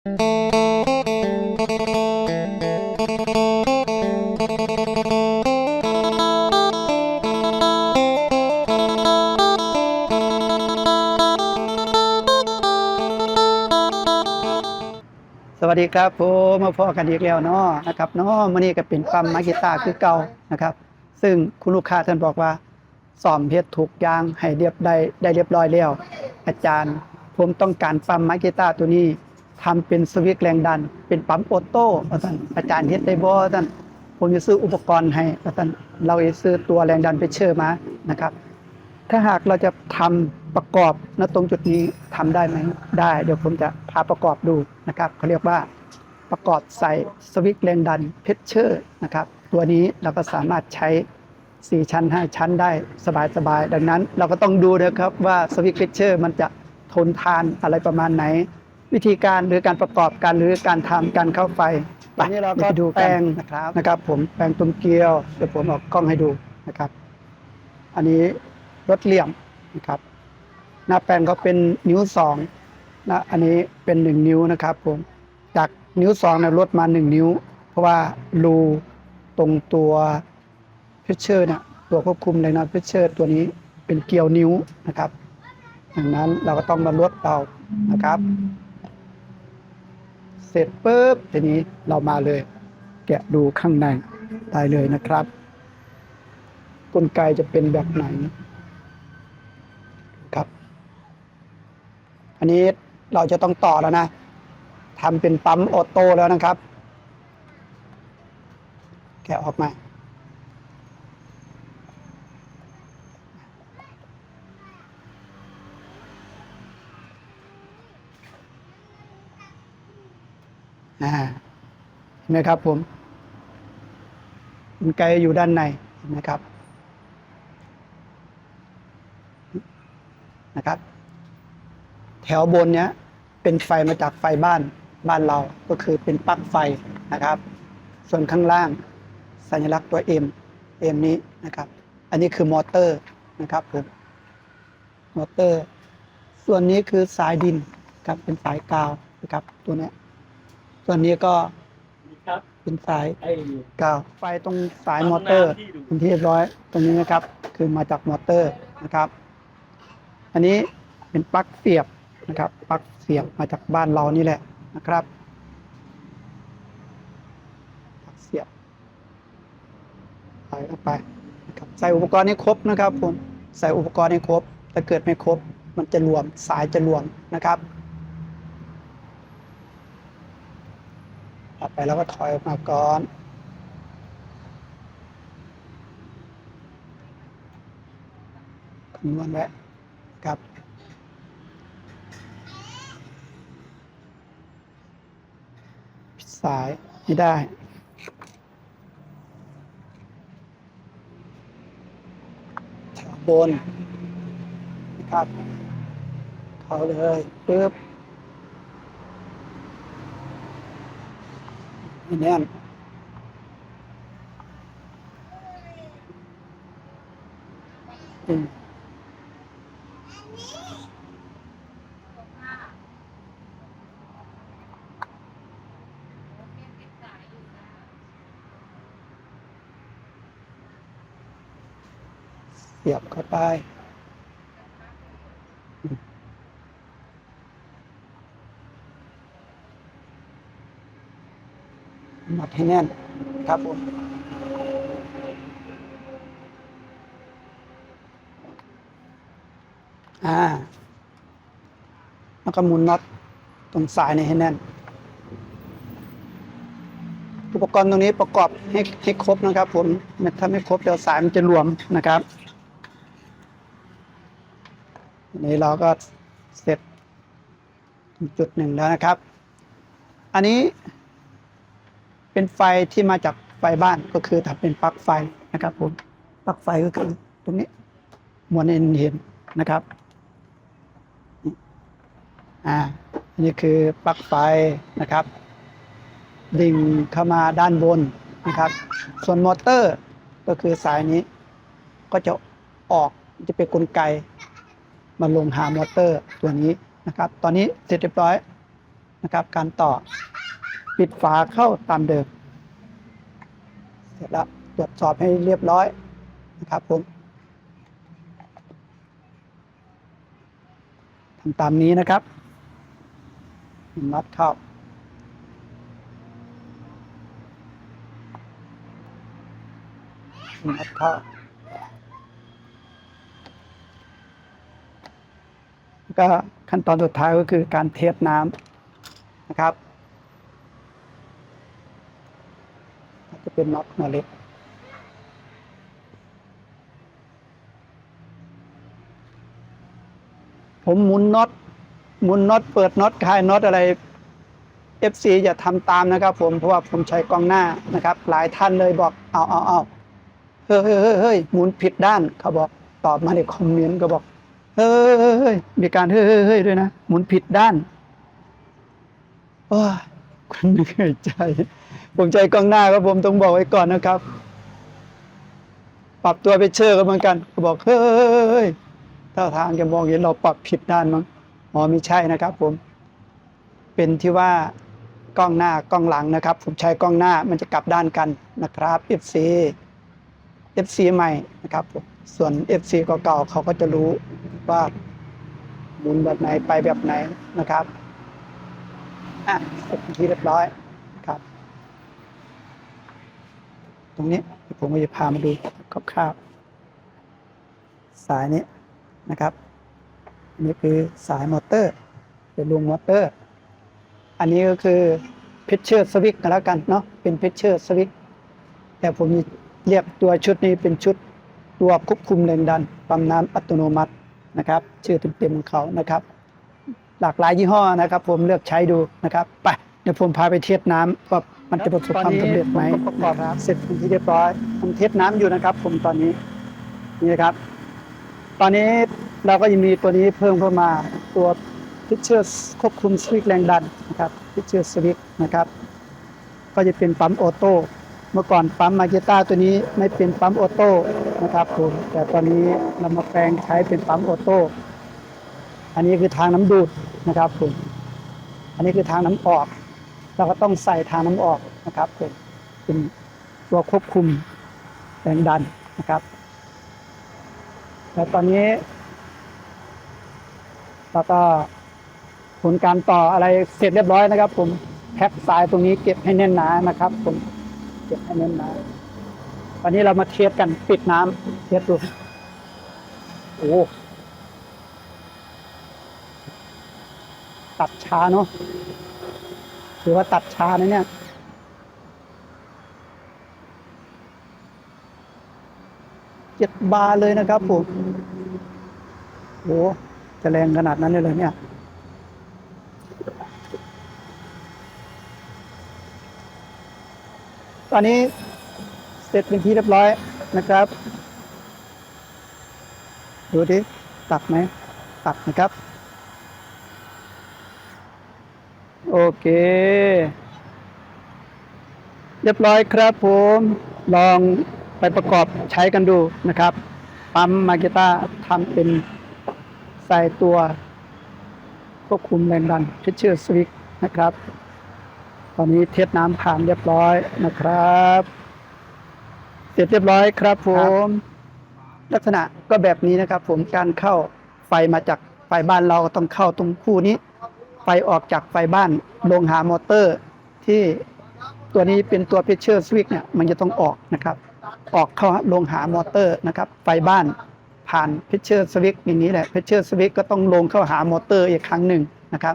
สวัสดีครับผมมาพอกันอีกแล้วเนาะนะครับเนาะมื้อนี้ก็เป็นปั๊มมากีตาร์คือเก่านะครับ ซึ่งคุณลูกค้าท่านบอกว่าซ่อมเฮ็ดถูกอย่างให้เรียบได้ได้เรียบร้อยแล้วอาจารย์ ผมต้องการปั๊มมากีตาร์ตัวนี้ ทำเป็นสวิตช์แรงดัน เป็นปั๊มออโต้ว่านอาจารย์เฮ็ดได้บ่ท่านผมจะซื้ออุปกรณ์ให้ว่าซั่นเราจะซื้อตัวแรงดันไปเชื่อมานะครับ ถ้าหากเราจะทำประกอบณตรงจุดนี้ทำได้ไหมได้ เดี๋ยวผมจะพาประกอบดูนะครับเขาเรียกว่าประกอบใส่สวิตช์แรงดันเพชเชอร์นะครับ ตัวนี้เราก็สามารถใช้ 4 ชั้น 5 ชั้นได้สบายๆดังนั้นเราก็ต้องดูนะครับว่าสวิตช์เพชเชอร์มันจะทนทานอะไรประมาณไหน วิธีการหรือการประกอบการหรือการทำการเข้าไฟตอนนี้เราก็ดูแปลงนะครับนะครับ ผมแปลงตรงเกลียวเดี๋ยวผมเออกกล้องให้ดูนะครับ อันนี้รถเหลี่ยมนะครับ หน้าแปลงเขาเป็นนิ้วสองนะอันนี้เป็นหนึ่งนิ้วนะครับ ผมจากนิ้วสองเนี่ยลดมาหนึ่งนิ้ว เพราะว่ารูตรงตัวเพชเชอร์เนี่ยตัวควบคุมแรงดันเพชเชอร์ตัวนี้เป็นเกลียวนิ้วนะครับดังนั้นเราก็ต้องมาลดเรานะครับ เสร็จปุ๊บทีนี้เรามาเลย แกะดูข้างในได้เลยนะครับ กลไกจะเป็นแบบไหนครับ อันนี้เราจะต้องต่อแล้วนะทำเป็นปั๊มออโต้แล้วนะครับ แกะออกมา เห็นไหมครับผมกลไกอยู่ด้านในเห็นไหมครับนะครับ แถวบนเนี้ยเป็นไฟมาจากไฟบ้านบ้านเราก็คือเป็นปลั๊กไฟนะครับ ส่วนข้างล่างสัญลักษณ์ตัว M M นี้นะครับ อันนี้คือมอเตอร์นะครับผมมอเตอร์ ส่วนนี้คือสายดินครับเป็นสายกาวนะครับตัวนี้ ส่วนนี้ก็ครับเป็นสายไอ้กาวไฟตรงสายมอเตอร์ที่ดูเป็นที่เรียบร้อย ตรงนี้นะครับ คือมาจากมอเตอร์นะครับ อันนี้เป็นปลั๊กเสียบนะครับปลั๊กเสียบมาจากบ้านเรานี่แหละนะครับปลั๊กเสียบใส่เข้าไปนะครับใส่อุปกรณ์ให้ครบนะครับผมใส่อุปกรณ์ให้ครบถ้าเกิดไม่ครบ มันจะรวมสายจะรวมนะครับ ต่อไปแล้วก็ถอยออกมาก่อนคำนวณไว้ครับสายไม่ได้แถวบนนะครับเขาเลยปึ๊บ ให้แน่นอืมเสียบเข้าไป มมัดให้แน่นครับผมอ่าแล้วก็หมุนน็อตตรงสายนี่ให้แน่น อุปกรณ์ตรงนี้ประกอบให้ให้ครบนะครับ ผมถ้าไม่ครบเดี๋ยวสายมันจะรวมนะครับนนี้เราก็เสร็จจุดหนึ่งแล้วนะครับ อันนี้ เป็นไฟที่มาจากไฟบ้านก็คือทำเป็นปลั๊กไฟนะครับผมปลั๊กไฟก็คือตรงนี้มวนเห็นเห็นนะครับอ่านนี้คือปลั๊กไฟนะครับ ดิ่งเข้ามาด้านบนนะครับ ส่วนมอเตอร์ก็คือสายนี้ก็จะออกจะเป็นกลไกมาลงหามอเตอร์ตัวนี้นะครับ ตอนนี้เสร็จเรียบร้อยนะครับ การต่อ ปิดฝาเข้าตามเดิม เสร็จแล้วตรวจสอบให้เรียบร้อยนะครับผมทำตามนี้นะครับน็อตเข้าน็อตเข้าแล้วก็ขั้นตอนสุดท้ายก็คือการเทสน้ำนะครับ จะ เป็นน็อตหัวเล็กผมหมุนน็อตหมุนน็อตเปิดน็อตคลายน็อตอะไร FC อย่าทำตามนะครับ ผมเพราะว่าผมใช้กล้องหน้านะครับ หลายท่านเลยบอกเอาเอาเอาเฮ้ยเฮ้ยเฮ้ยเฮ้ยหมุนผิดด้านเขาบอกตอบมาในคอมเมนต์ก็บอกเฮ้ยเฮ้ยเฮ้ยมีการเฮ้ยเฮ้ยเฮ้ยด้วยนะหมุนผิดด้านโอ้ย คุณเหนื่อยใจ ผมใจกล้องหน้าครับผมต้องบอกไว้ก่อนนะครับ ปรับตัวไปเชื่อกันเหมือนกันก็บอกเฮ้ยถ้าทางจะมองเห็นเราปรับผิดด้านมั้งอ๋อไม่ใช่นะครับ ผม เป็นที่ว่ากล้องหน้ากล้องหลังนะครับ ผมใช้กล้องหน้ามันจะกลับด้านกันนะครับ FC FC ใหม่นะครับผมส่วน FC เก่าๆเขาก็จะรู้ว่าหมุนแบบไหนไปแบบไหนนะครับ อะเสร็จเป็นที่เรียบร้อยครับ ตรงนี้เดี๋ยวผมก็จะพามาดูคร่าวๆสายนี้นะครับนนี้คือสายมอเตอร์เป็นรวงมอเตอร์ อันนี้ก็คือพิชเชอร์สวิกกันแล้วกันเนาะเป็นพิชเชอร์สวิกแต่ผมเรียกตัวชุดนี้เป็นชุดตัวควบคุมแรงดันปั๊มน้ำอัตโนมัตินะครับ ชื่อเต็มๆของเขานะครับ หลากหลายยี่ห้อนะครับผมเลือกใช้ดูนะครับไปเดี๋ยวผมพาไปเทสน้ำว่ามันจะประสบความสำเร็จไหมประกอบเสร็จเป็นที่เรียบร้อยผมเทสน้ำอยู่นะครับ ผมตอนนี้นี่นะครับ ตอนนี้เราก็ยังมีตัวนี้เพิ่มเข้ามาตัวพิชเชอร์ควบคุมสวิตช์แรงดันนะครับพิชเชอร์สวิตช์นะครับ ก็จะเป็นปั๊มออโต้เมื่อก่อนปั๊มมาเกต้าตัวนี้ไม่เป็นปั๊มออโต้นะครับผมแต่ตอนนี้เรามาแปลงใช้เป็นปั๊มออโต้ อันนี้คือทางน้ำดูดนะครับผมอันนี้คือทางน้ำออก เราก็ต้องใส่ทางน้ำออกนะครับผมเป็นตัวควบคุมแรงดันนะครับแล้วตอนนี้เราก็ผลการต่ออะไรเสร็จเรียบร้อยนะครับ ผมแพ็คสายตรงนี้เก็บให้แน่นหนานะครับ ผมเก็บให้แน่นหนาตอนนี้เรามาเทสกันปิดน้ำเทสดูโอ้ ตัดช้าเนาะถือว่าตัดช้านะเนี่ยเจ็ดบาร์เลยนะครับผมโอ้จะแรงขนาดนั้นเลยเหรอเนี่ยตอนนี้เสร็จเป็นที่เรียบร้อยนะครับ ดูดิตัดไหมตัดนะครับ โอเค เรียบร้อยครับผม ลองไปประกอบใช้กันดูนะครับ ปั๊มมาเกต้าทำเป็นใส่ตัว ควบคุมแรงดันพิชเชอร์สวิกนะครับ ตอนนี้เทสน้ำผ่านเรียบร้อยนะครับ เสร็จเรียบร้อยครับผม ลักษณะก็แบบนี้นะครับผมการเข้าไฟมาจากไฟบ้านเราก็ต้องเข้าตรงคู่นี้ ไฟออกจากไฟบ้านลงหามอเตอร์ ที่ตัวนี้เป็นตัวเพชเชอร์สวิกเนี่ยมันจะต้องออกนะครับ ออกเข้าลงหามอเตอร์นะครับ ไฟบ้านผ่านเพชเชอร์สวิกอย่างนี้แหละเพชเชอร์สวิกก็ต้องลงเข้าหามอเตอร์อีกครั้งหนึ่งนะครับ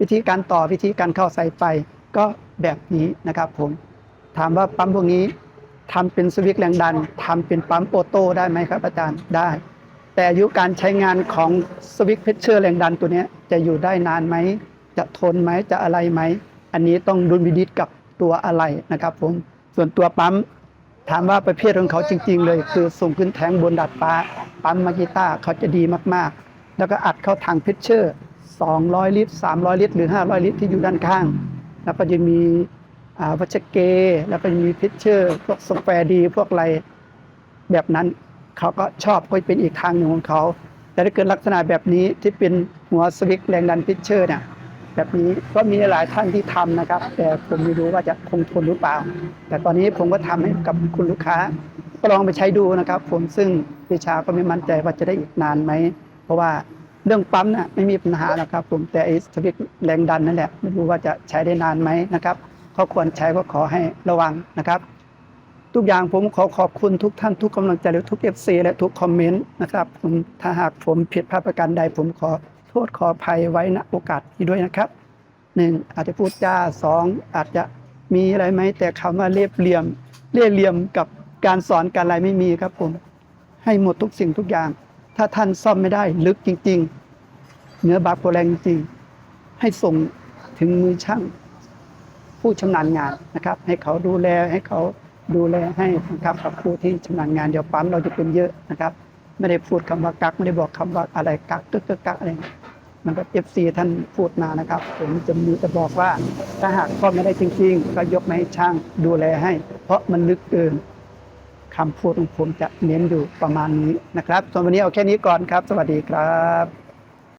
วิธีการต่อวิธีการเข้าสายไฟก็แบบนี้นะครับผมถามว่าปั๊มพวกนี้ทำเป็นสวิกแรงดันทำเป็นปั๊มโอโต้ได้ไหมครับอาจารย์ได้ แต่อายุการใช้งานของสวิกเพชเชอร์แรงดันตัวนี้จะอยู่ได้นานไหม จะทนไหมจะอะไรไหม อันนี้ต้องดุลพินิจกับตัวอะไรนะครับผมส่วนตัวปั๊มถามว่าประเภทของเขาจริง ๆ เลย คือส่งขึ้นแทงบนดาดฟ้า ปั๊มมากิต้าเขาจะดีมากๆ แล้วก็อัดเข้าทางเพชเชอร์ 200 ลิตร 300 ลิตร หรือ 500 ลิตรที่อยู่ด้านข้าง แล้วก็จะมีวัชเก แล้วก็มีเพชเชอร์ พวกสแฟร์ดี พวกอะไรแบบนั้น เขาก็ชอบก็เป็นอีกทางหนึ่งของเขา แต่ถ้าเกิดลักษณะแบบนี้ที่เป็นหัวสวิกแรงดันพิชเชอร์เนี่ยแบบนี้ก็มีหลายท่านที่ทำนะครับ แต่ผมไม่รู้ว่าจะคงทนหรือเปล่า แต่ตอนนี้ผมก็ทำให้กับคุณลูกค้าก็ลองไปใช้ดูนะครับ ผมซึ่งวิชาก็ไม่มั่นใจว่าจะได้อีกนานไหม เพราะว่าเรื่องปั๊มน่ะไม่มีปัญหาหรอกครับ ผมแต่ไอ้สวิตช์แรงดันนั่นแหละไม่รู้ว่าจะใช้ได้นานไหมนะครับก็ควรใช้ก็ขอให้ระวังนะครับ ทุกอย่างผมขอขอบคุณทุกท่านทุกกำลังใจและทุกเอฟซีและทุกคอมเมนต์นะครับผมถ้าหากผมผิดพลาดประการใด ผมขอโทษขออภัยไว้ณโอกาสนี้ด้วยนะครับหนึ่งอาจจะพูดจาสองอาจจะมีอะไรไหมแต่คำว่าเรียบเรียมเรียบเรียมกับการสอนการอะไรไม่มีครับผมให้หมดทุกสิ่งทุกอย่าง ถ้าท่านซ่อมไม่ได้ลึกจริง ๆ เนื้อบาโปรแรงจริง ให้ส่งถึงมือช่าง ผู้ชำนาญงานนะครับ ให้เขาดูแลให้เขา ดูแลให้นะครับกับผู้ที่ชำนาญงานเดี๋ยวปั๊มเราจะเป็นเยอะนะครับ ไม่ได้พูดคำว่ากักไม่ได้บอกคำว่าอะไรกักตึกตึกกักอะไรมันก็เอฟซีท่านพูดมานะครับ ผมจะมีจะบอกว่าถ้าหากซ่อมไม่ได้จริง ๆ ก็ยกมาให้ช่างดูแลให้ เพราะมันลึกเกินคำพูดของผมจะเน้นอยู่ประมาณนี้นะครับส่วนวันนี้เอาแค่นี้ก่อนครับ สวัสดีครับ